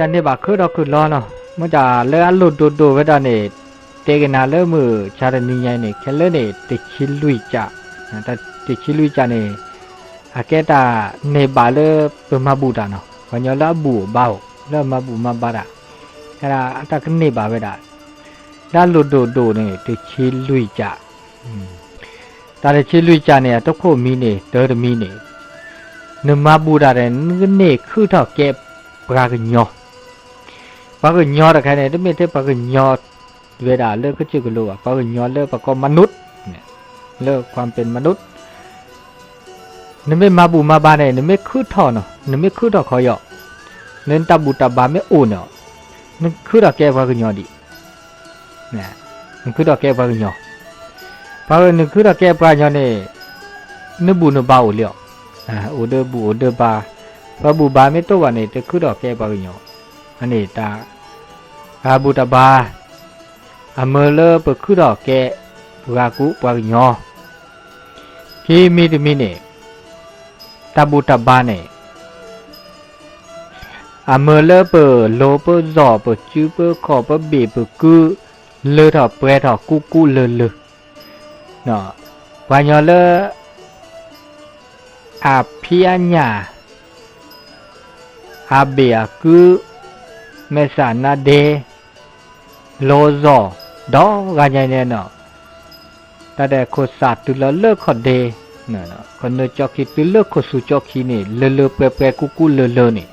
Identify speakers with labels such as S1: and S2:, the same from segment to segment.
S1: จันนี่บัคือเราคืนรอเนาะเมื่อจะเลื่อนหลุดดูดูไปตอนนี้เตกนาเลื่อมือชาดนีใหยเนี่แค่เลื่อนเนี่ติดชิลุยจ่ะแต่ติดชิลุยจ่ะนี่อาเกตาเนบาเลเป็นมาบูดานเนาะวันนี้เราบูเบาเริ่มมาบูมาบาระแต่ละตะกันเนบาไปได้ด้านหลุดดูดูนี่ติดชิลุยจ่ะแตาเดชิลุยจ่ะเนี่ยต้องโคมีเนี่เตอร์มีเนี่ยนมาบูดาเรนเน่คือเท่าแกปรากยอ ปากยอดอะไรเนี่ยไม่ได้ปากยอดเวลาเลิกก็ชื่อกันรู้ว่ปากยอดเลิกปากมนุษย์เนี่ยเลิกความเป็นมนุษย์นึกไม่มาบูมาบานเนี่ยนึกไม่คืดท่อเนาะนึกไม่คืดท่อคอยอกเน้นตาบูตาบานไม่อุ่นเนาะนึกคืดท่อแก่ปากยอดดิเนี่ยนึกคืดท่แก่ปากยอดปากนึกคืดท่อแก่ปากยอดเนี่ยนึกบูนึกบ่าวเลี้ยวอ่าอุดบูอุดบาพระบูบาไม่ตัวันี่ยจะคืดท่อแก่ปากยอดอันนี้ตา อาบูตบาอเมเลปคุดอกแกรากุปาริยอคีมิดมิเนตาบูตบาเนอเมเลปโลเปจอปจูเปขอปเบเปกือเลถออกเปรถอกกูกูเลเลเนาะวายอเลอาพิญญาอาเบียกูเมสานาเด โลจอดองกันยังเนี่ยเนาะแต่แต่คนสัตว์ตุลเลิกคนเดน่ะนะคนเนจอกีตัวเลิกคนสุจอกีนี่เลเลเปเๆกุกุเลเลนี่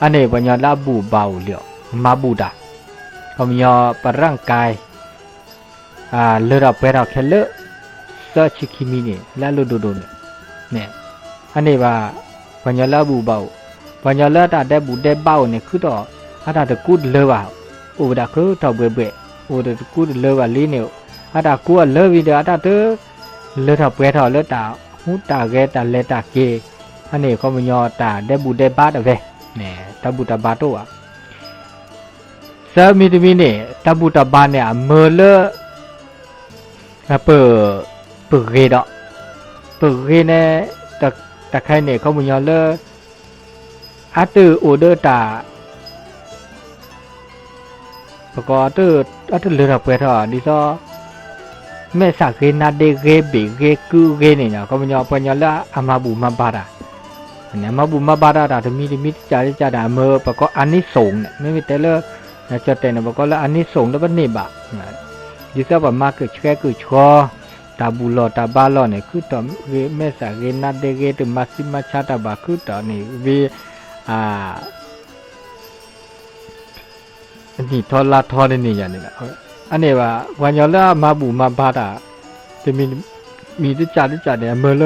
S1: อันนี้วันญญาลาบูเบาเลียวมาบูดาเขามีปร่างกายอ่าเลือาเปราแค่เลือดเซชิคิมินี่แล้วดูดูนี่เนี่ยอันนี้ว่าวันญญาลาบูเบาวัญญาลาตาได้บูได้เบาเนี่ยคือต่ออาตาตะกุดเลว่า อุบดาครูทอบเบเบอุดกูเลวาลีเนวอาตากูเลวิเดอาตาเตเลทอบเวทอเลตาหูตาเกตาเลตาเกอันนี้เขามียอตาได้บุได้บาดเอาไว้เนี่ยตาบุตาบาตัวสามีตมีเนี่ยตาบุตาบาเนี่ยเมื่อเลเปิดเปิดเกดอกเปิดเกเนี่ยตะตะใครเนี่ยเขามียอเลอาตืออเดอตา ปกอตุอัตเลือดเปิดอะดิซอแม่สักเกนาเดเกเบเกกูเกเนี่ยก็มันยอปัญญาละอามาบุมาบาระเนี่ยมาบุมาบาระดาทมีดมิจาริจาดาเมอประกอบอันนี้ส่งเนี่ยไม่มีแต่เลิกนะจดแต่เนี่ยปกอบละอันนี้ส่งแล้วมันนี่บะดิซอว่ามาเกิดแค่คือชอตาบุลอตาบาลอเนี่ยคือต่อแม่สักเกนาเดเกตุมาซิมาชาตาบาคือต่อนี่วีอ่า အာ ဒီထောလာထောနေနေရနေလားဟုတ်အနေပါဝညောလာမဘူမဘာတာဒီမီမီတကြတကြတယ်မလ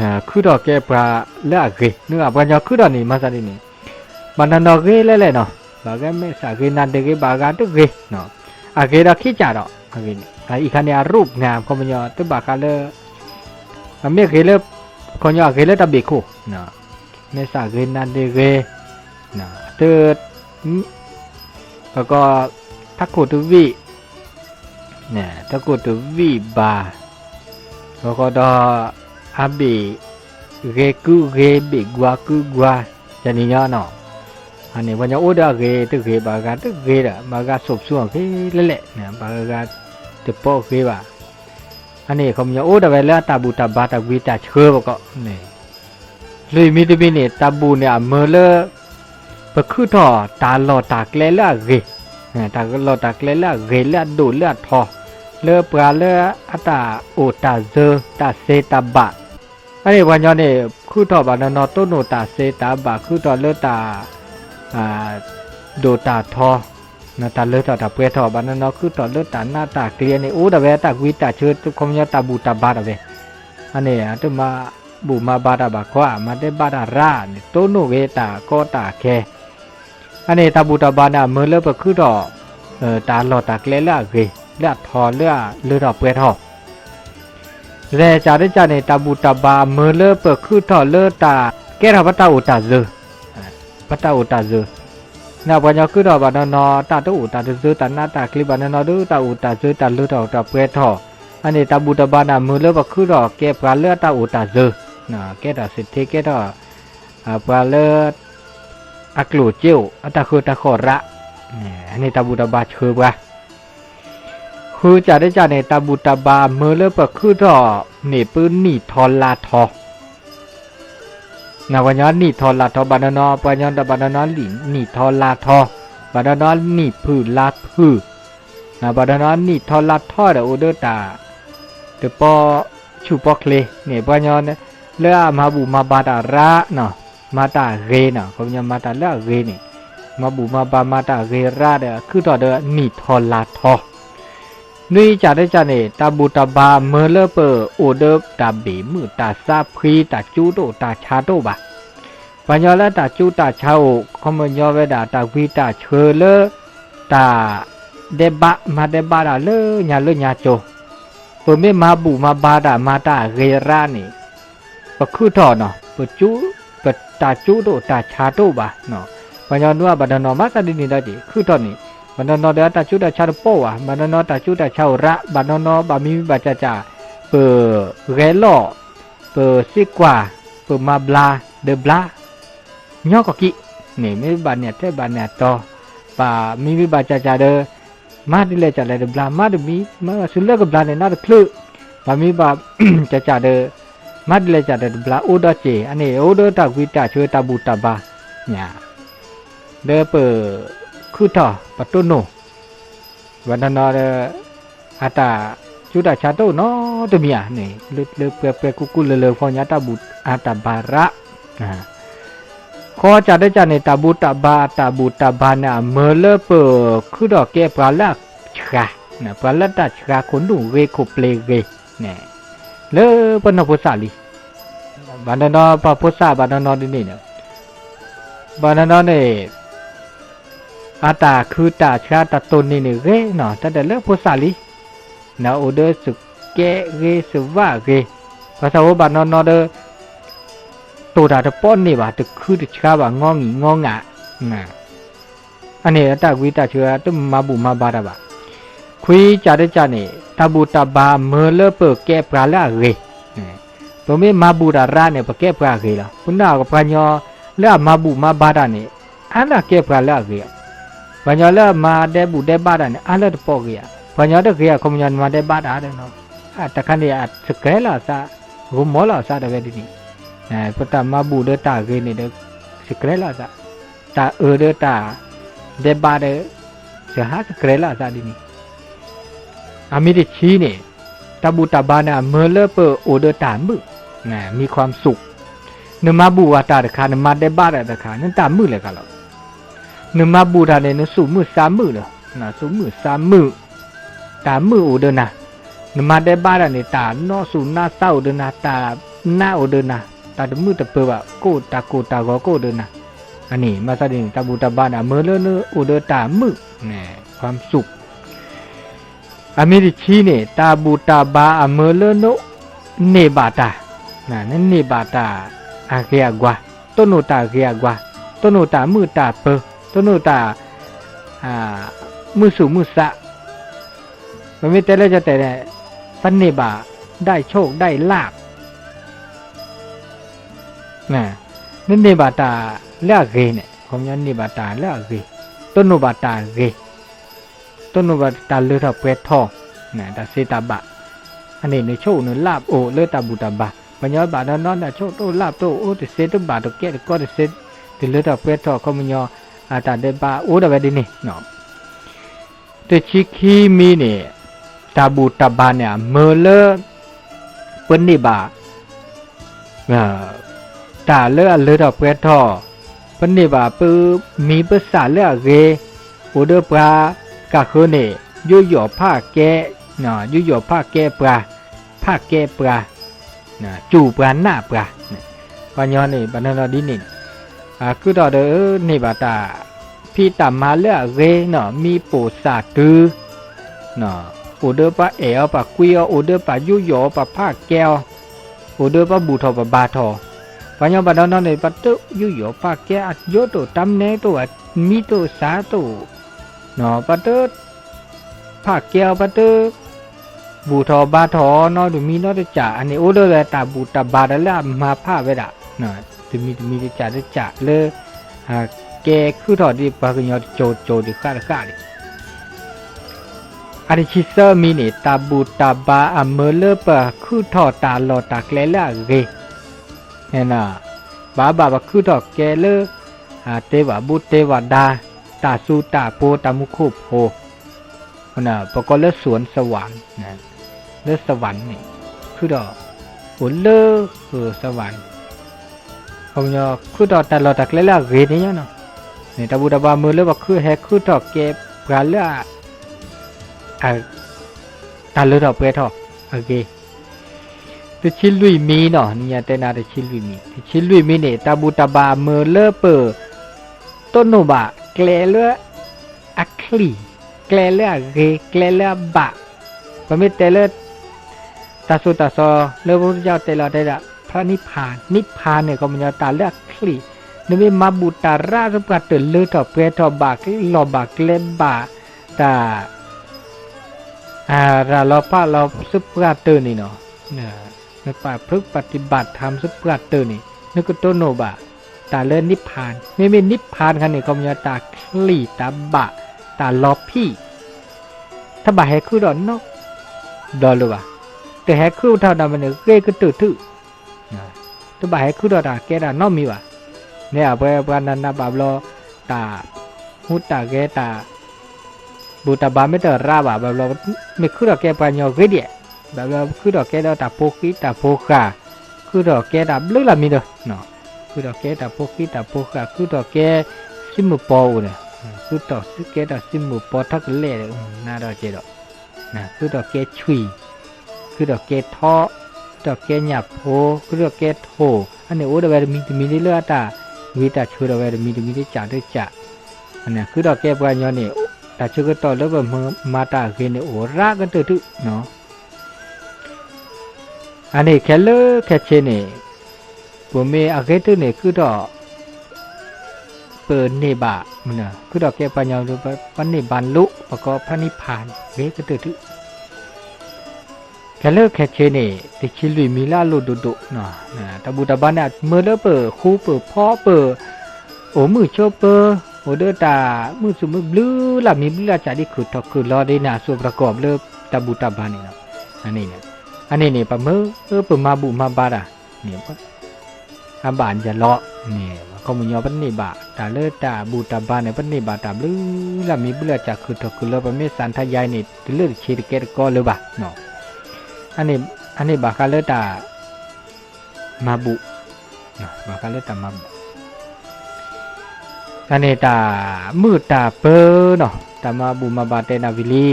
S1: အခုတော့ကဲပါလာကေနုကဝညောခုတော့နေမစားနေနေမနနောကေလဲလဲနော်ဘာကမဲစာကေနာတကေဘာကတကေနော်အကေတော့ခိကြတော့အကေအဲอีคันเนี่ยรูปงามคอมญอตบาคาเลอเมเกเลคอญอเกเลตะเบโคนะเมสาเกนันเดเกนะเต แล้วก็ทักกุตุวิเนี่ยทักกุตุวิบาแล้วก็ดออาบิเกกุเกบิกวากุกวาจะนี่ย่อเนาะอันนี้วันนี้โอ้ดาเกตึกเกบากาตึกเกดะบากาสบส่วนเกเละๆเนี่ยบากาตึปอเกบาอันนี้เขามีโอ้ดาเวลาตาบูตาบาตาวิตาเชื่อบ่ก็นี่เลยมีตบินี่ตาบูเนี่ยเมเลปะคือทอตาหลอตากแลละเลอก ပခုတော့တာလော်တာကလဲလာရေတာကလော်တာကလဲလာရေလာဒိုလာထောလေပရာလေအတာအိုတာဇေတာစေတာဘအဲ့ဒီဘာကြောင့်လဲခုတော့ဘာနော်တုံနိုတာစေတာဘခုတော့လော်တာအာဒိုတာထောနာတာလော်တာတာပွဲထောဘာနော်ခုတော့လော်တာနာတာကလီနေအိုးတပဲတာကွီတာချွတ်ခုံရတာဘူတာဘာတပဲအဲ့ဒီအတမဘူမဘာတာဘာခွာမတဲ့ဘာတာရာတုံနိုဝေတာကောတာခဲ အနေတဘူတဘာနာမလပခုတော့တာလော်တာကလဲလာကေလာထော်လာလွတော့ပွဲထော်ရဲကြတဲ့ကြနေတဘူတဘာမလပခုထော်လတာကဲရပတာဥတာဇပတာဥတာဇနာဘညာခုတော့ဘာနော်တာတူတာဇတာနာတာကလိဘာနော်ဒူတာဥတာဇတာလွတော့တာပွဲထော်အနေတဘူတဘာနာမလပခုတော့ကဲပါလတာဥတာဇနာကဲတာစစ်သေးကဲတော့ပါလတ် อักโลเจียวอัตาคือตะขอระเนี่ยอันนี้ตาบูตาบาเชื่อปะคือจะได้จากในตาบูตาบาเมื่อเลิกปะคือดอนี่ปืนหนีทอลาทอนาวันยอนนี่ทอลาทอบานานอปัญญอนตบานานอหลินนี่ทอลาทอบานานอหนี่พือลาพือนาบานานอหนีทอลาทอเดโอเดอตาเดปอชูปอเคลเนี่ยปัญญอนเลือมาบูมาบาดาระเนาะ มาตาเรนะเขาจะมาตาเลือเรนี่มาบูมาบามาตาเรระเด้อคือต่อเด้อนี่ทอลาทอนุยจะได้จะเนี่ยตาบูตาบาเมเลเปอโอเดอตาเบมือตาซาพรีตาจูโตตาชาโตบาปัญญาละตาจูตาชาโอคอมญอเวดาตาวิตาเชเลตาเดบะมาเดบาดาเลญาเลญาโจเปิเมมาบูมาบาดามาตาเรระนี่ปะคือทอเนาะปะจู ตาจูโตตาชาโตบาเนาะปัญญานัวบัดนอมาสดินิดาจิคือทอนี่บัดนอเดตาจูตาชาโตโปวะบัดนอตาจูตาชาวระบัดนอบามีบาจาจาเปอเรลอเปซิกว่าเปอมาบลาเดบลาญอกกินี่ไม่บาเนี่ยเทบาเนี่ยตอปามีวิบาจาจาเดมาดิเลจาเลเดบลามาดมีมาสุเลกบลาเนี่ยนาดคลุบาจ่าเดอ มัดเลยจัดเด็ดบลาอุดเจอันนี้อุดตะวิตาช่วยตาบูตาบาเนี่ยเดเปอคือต่อประตูโนวันนั้นเราอาตาจุดาชาโตเนาตัวเมียนี่เลือเลือเปลือเปลือกุกุเลือเลือฟอนยาตาบุตอาตาบาระนะข้อจัดได้จัดในตาบุตาบาตาบุตาบานะเมื่อเลือเปือคือดอกแก้ปลาลักชะนะปลาลักตาชะคนดูเรคุเปลเกเนี่ย le pun apa sali badan no apa pusa badan no ini ni badan no ni ata khu ta cha ta ton ni ni ge no ta da le pusa li na order su ke ge su va ge pasal wo badan no de tu da de pon ni ba de khu de cha ba ngong ngi ngong nga na อันนี้ตะกุยตะเชื่อตึมมาบุมาบาดาบะคุยจาได้จานี่ ตบูตบาเมเลเปแกปลาละเรตัวไม่มาบูดาราเนี่ยปแกปลาเรละคุณน้ากับปัญญาละมาบูมาบาดาเนี่ยอันละแกปลาละเรปัญญาละมาเดบูเดบาดาเนี่ยอันละปอกเรปัญญาเด็กเรคอมยันมาเดบาระเดาเนาะอัตคันเนี่ยอัเรละซะรุมอละซะเดเวดินี่นะปตมาบูเดตาเรเนี่ยเด็กสเรละซาตาเอเดตาเดบาเดเสหาสกเรละซะดินี่ อาเมติชีเน่ตาบูตาบาน่ะเมเลเปอโอเดตามือนะมีความสุขนมาบูวาตาตะคานมาเดบาตะคานั่นตามือเลยกันหรอนมาบูดาเนี่ยนสุมือสามมือเนาะนะสุมือสามมือตามือโอเดนะนมาเดบาเนี่ยตานอสุนาเศร้าเดนะตาหน้าโอเดนะตาดมือตะเปว่าโกตาโกตาโกโกเดนะอันนี้มาซะดิตาบูตาบานะเมเลเนโอเดตามือนะความสุข อเมริกีเนี่ยตาบูตาบาอเมเลโนเนบาตานะนั่นเนบาตาอาเกียกว่าต้นโนตาเกียกว่าต้นโนตามือตาเปรต้นโนตาอ่ามือสูมือสะมันไม่แต่ละวจะแต่เนี่ยฟันเนบาได้โชคได้ลาบนะนั่นเนบาตาเล่าเกเนี่ยผมยันเนบาตาเล่าเกต้นโนบาตาเก วัตาเลือดเปรทองนะตาเซตาบะอันนี้ในโชว์นลาบโอเลือดตาบุตาบะปัญญาบาดนอนนะโชว์โตลาบโตโอตเซตบาตแก่ก็ตเซตตเลือดเปรทองก็มัญญาอาตาเดบาโอดาเวดินี่เนาะตชิคีมีเนี่ยตาบุตาบาเนี่ยเมเลปนนี่บาอ่าตาเลือดเลือดเปรทองปนนี่บาปืมีภาษาเลือดเกโอเดปรา กะคือเนี่ยยุยผ้าแกเนาะยุยผ้าแกปลาผ้าแกปลานะจูปลาหน้าปลาปัญญานี่ปัญญาดินี่อ่าคือต่อเด้อนี่บาตาพี่ตามมาเลือเรเนาะมีปูสาตือเนาะโอเดอปะเอลปะกุยโอเดอปะยุยปะผ้าแก้วโอเดอปะบูทอปะบาทอปัญญาบัดนั้นเนี่ยปะตุยุยอผ้าแก้วยอตัวตำแหน่งตัวมีตัวสาตัว นาะปะตุภาคแก้วปะเตอบูทอบาทอนอดูมีนอตจ่าอันนี้โอ้เลยตาบูตาบาดแล้วมาผ้าไว้ละนะดูมีดูมีจ่าได้จ่าเลยอ่าแกคือถอดดิปากญอโจโจดิคาดคาดิอาริชิเซอร์มีนี่ตาบูตาบาอเมเลปะคือถอดตาหลอดตาแกลละเกเห็นนะบาบาบะคือถอดแกเลอาเตวะบุเตวดา ตาสูตาโพตามุคุโพนะประกรณ์และสวนสวรรค์นะเลสวรรค์นี่คือดอกผลเลอเออสวรรค์ผมาะคือดอกแต่เราตักเล่ละเรนี่เนาะนี่ตาบูตาบามือเลือกว่าคือแฮคือดอกเก็บกันเลือกอะตาเลือดอกเปรทอกโอเคต่ชิลุยมีเนาะนี่ยแต่นาแต่ชิลุยมีต่ชิลุยมีเนี่ยตาบูตาบามือเลือเปิดต้นโนบะ claire à cli claire à ré claire à ba permet tel ตาสุตาโซเลือกพระพุทธเจ้าเตลอดได้ละพระนิพพาน นิพพานเนี่ยก็มันจะตาเลือกคลีนึกว่ามาบุตาราสุปราเตลือถอเปรถอบากหลอบากเล็บบาตาอ่าเราลอพระลอสุปราเตนี่เนาะเนี่ยในป่าพฤกปฏิบัติทำสุปราเตนี่นึกก็ต้นโนบา ตาเลินนิพพานไม่เป็นิพพานคันนี่ก็มีตาคลีตาบะ ตาลอพี่ถ้าบะแหคือดอนนอกดอนหรือวะแต่แหคือเท่าดำมันเนี่ยเกยก็ตื่นถือถ้าบะแหคือดอนตาแกดอนนอกมีวะเนี่ยเอาไปนเพื่อนั้นนะบาบลอตาหุตาแกตาบูตาบาไม่เตอราบะบาบลอไม่คือดอกแกปัญญาเกดีแบาบลอคือดอกแกดอนตาโพกิตาโพกาคือดอกแกดัาเลือดละมีเด้อเนาะ คือดอกแก่ดอกพวกขี้ดอกพวกกะคือดอกแก่ซิมูปอูเนี่ยคือดอกซิแก่ดอซิมูปอทักเล่เลยน่าดอกเจดอกนะคือดอกแก่ชุยคือดอกแก่ท้อดอกแก่หยาบโพคือดอกแก่โถอันนี้โอ้ดอกแวดมีมีได้เลือดตาวีตาชูดอกแวดมีมีได้จ่าได้จ่าอันนี้คือดอกแก่ปัญยอนี่ตาชื่อก็ต่อแล้วแบบมาตาเกนโอรากันเถอะทุเนาะอันนี้แค่เลิกแค่เชนี่ย ผมมีอาเกตุนี่คือดอกเปิดเนบะมันน่ะคือดอกแกปัญญาดูปันนิบานลุประกอบพระนิพพานเวก็ตื่นแค่เลิกแค่เชนี่ติชิลุยมีลาลุดุดุนะนะตะบูตะบานเนี่ยมือเลเปอคูเปอพ่อเปอโอ้มือโชเปอโอเดตามือสุมือบลือละมีบลือจาดิคือทอคือรอได้นะส่วนประกอบเลิกตะบูตะบานนี่เนาะอันนี้เนี่ยอันนี้เนี่ยปะมือเออเปะมาบุมาบาดาเนี่ย อาบานจะเลาะเนี่ยเขามุญยอปันนี่บาตาเลิกตาบูตะบานเนี่ยปันนี่บาตาลือละมีบลือจากคือทอคือรอปะเมสันทายายนี่เลือดชิดเกตก็เลยบาเนาะอันนี้อันนี้บาคาเลตามาบุนะบาคาเลตามาบุอันนี้ตามืดตาเปอเนาะตามาบุมาบาเตนาวิลี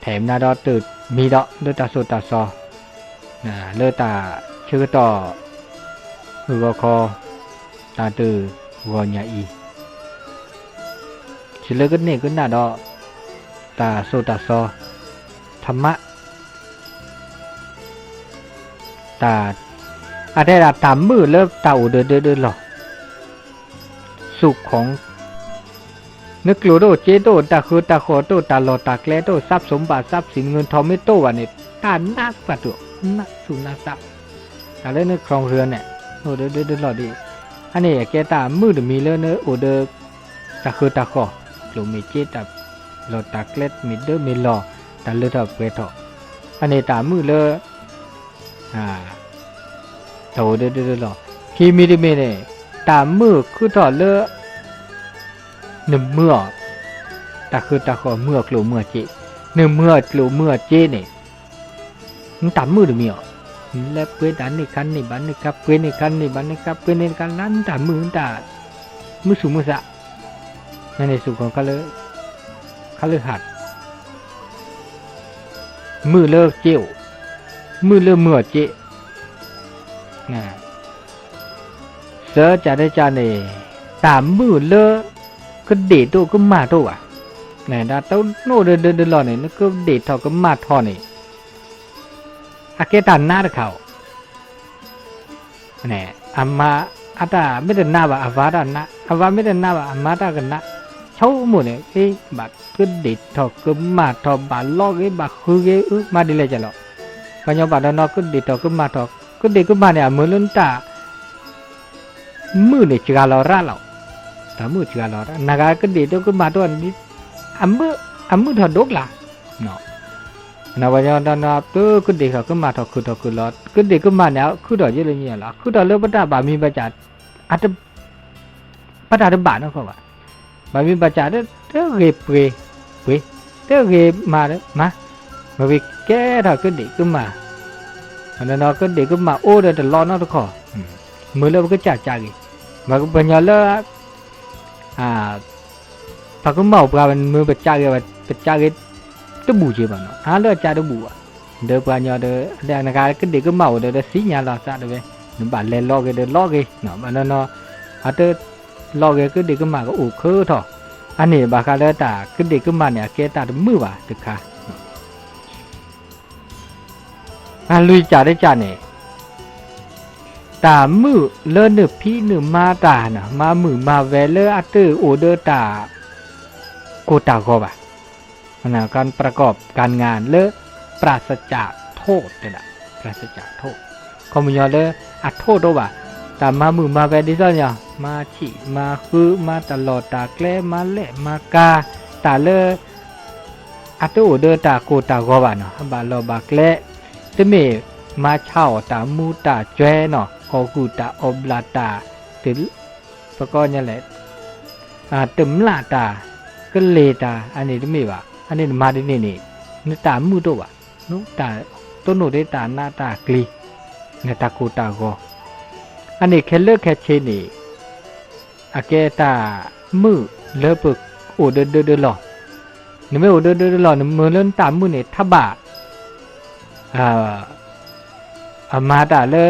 S1: แถมนาดอตืดมีดอเลือตาโซตาซอนะเลือตาชื่อต่อ วกรตาตัววัวใหญ่เชื่อกันเนี่ยก็น่าดอตาโซตาโซธรรมะตาอาได้รับตามมือเลิกเต่าเดินเดินเดินหรอสุขของนึกกลัวโตเจโตตาคือตาขอโตตาหลอตาแกลโตทรัพย์สมบัติทรัพย์สินเงินทองไม่โตวันนี้ตานักกว่าตัวนักสุนักทรัพย์อะไรนึกครองเรือนเนี่ย โอ้เดินเดินเดินหลอดีอันนี้แกตามือเดมีเลยเนอโอเดอตาคือตาขอหรือมีเจตาหลอดตาแกลมีเดอมีหลอตาเลือดเปทออันนี้ตามือเลยอ่าโตเด้อเด้อหรอพี่มีด้เมเนี่ยตามมือคือต่อเลอหนึ่งเมื่อตาคือตาขอเมื่อกลัวเมื่อเจหนึ่งเมื่อกลัวเมื่อเจเนี่ยมันตามมือหรือมีอะ แล้วเพื่อดันในคันในบ้านในครับเพื่อในคันในบ้านในครับเพื่อในคันนั้นตามมือตามือสูงมือสะนั่นในสุขของเขาเลยเขาเลยหัดมือเลิกเจียวมือเริ่มเมื่อเจนะเสือจะได้จานเนตามมือเลอก็เดทตัวก็มาตัวอะนี่ดาเต้าโน่เดินเดินเดินหล่อเนี่ยก็เดทเท่าก็มาทอนี่ อาเกตันหน้าเขาเนี่ยอามาอาตาไม่ได้หน้าว่าอาวาดานะอาวาไม่ได้หน้าว่าอามาตากัน นะว่าจะนั่นนะตัก็เด็กเขาก็มาถอดคือถอดคือรอดก็เด็กก็มาแล้วคือถอกเยอะเลยเนี่ยหรอคือถอกเลือกปัตตาบามีประจัดอาจจะปัตตาจะบาทนะเขาว่าบามีประจัดเด้อเด้อเรียบเรียบเรียบเด้อเรียบมาเด้อมามาวิแก่ถอดก็เด็กก็มาอันนั้นก็เด็กก็มาโอ้เด้อแต่รอดนะตุกคนมือเราอกก็จ่าจ่าอีกบางคนเนี่เลือกอ่าบางคนเมาปลามันมือประจัดเลยประจัดเลย ดลอเกเนาะมันเนาะอะเตลอเกกติกมาก็โอเคทออันนี้บาคาเลตากติกมาเนี่ยแกตาดมือว่าตะคาอะลุยจาได้จาเนี่ยตามือเลนึพี่นึมาตานะมามือมาเวเลอะเตอโอเดอตาโกตาก็บ่า นะการประกอบการงานเลอปราศจากโทษเนี่ยนะปราศจากโทษก็มีเลยอัดโทษด้วยว่ะแต่มามือมาแวดิซเนี่ยมาฉีมาคือมาตลอดตาแกล้มาเละมากาตาเลออัตโอเดตาโกตากว่าเนาะบาลอบาแกล้ตเมมาเช่าตามูตาแจเนาะโอกูตาอบลาตาถึงประกอบเนี่ยแหละอ่าตึมลาตาก็เลตาอันนี้ตเมว่า อันนี้มาดินี่นี่นี่ตามูตัวว่ะ နော်တာတုံနိုဒေတာနာတာကလီငတာကိုတာကိုအနေခဲလက်ခဲချင်းနေအကဲတာမှုလေပအိုဒဒဒလောနမေအိုဒဒဒလောနမလွန်တာမှုနေထဘအာအမာတာလေ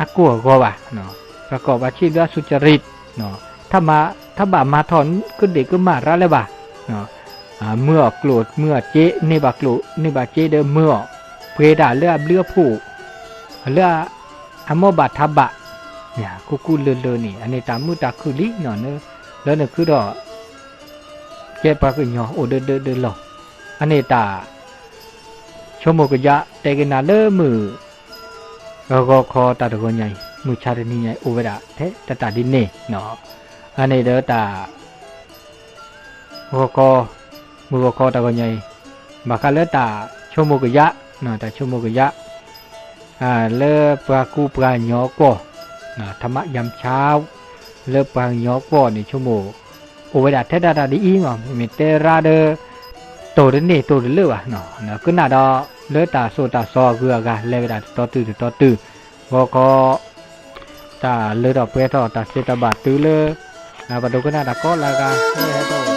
S1: အကူကောပါနော်ประกอบอาชีพด้วยสุจริตเนาะถ้ามาถ้าบามาถอนก็เด็กก็มาระเลยบ่าเนาะ อ่า เมื่อโกรธเมื่อเจนี่บาโกรธนี่บาเจเดอเมื่อเพดาเลือเลือผู้เลืออโมบัตทบะเนี่ยกูกูเลเลนี่อันนี้ตามมือตาคือลิเนาะเนอะแล้วเนี่ยคือดอกแกปากคือหยอโอเดินเดเดหลออันนี้ตาชมโมกยะเตกนาเลมือก็ก็คอตาตะกนใหญ่มือชาตินี่ใหญ่โอเวดาเทตตาดินเน่เนาะอันนี้เด้อตาก็ก็ มือคอตะกอนใหญ่บักกะเลตาชมโมกยะนาะตาชมโมกยะอ่าเลปรากูปราหยอก็นะธรรมะยามเช้า เลปราหยอก็นี่ชั่วโมงโอเวดาเทดาดาดีอีมามีเตราเดโตเดนี่โตเดเลวะเนาะนะกุนาดอเลตาโซตาซอกือกาเลเวดาตอตือตอตือบ่ก็ตาเลดอกเปตอตาเซตาบาตือเลอ่าบดกุนาดาก็ลากาเฮโต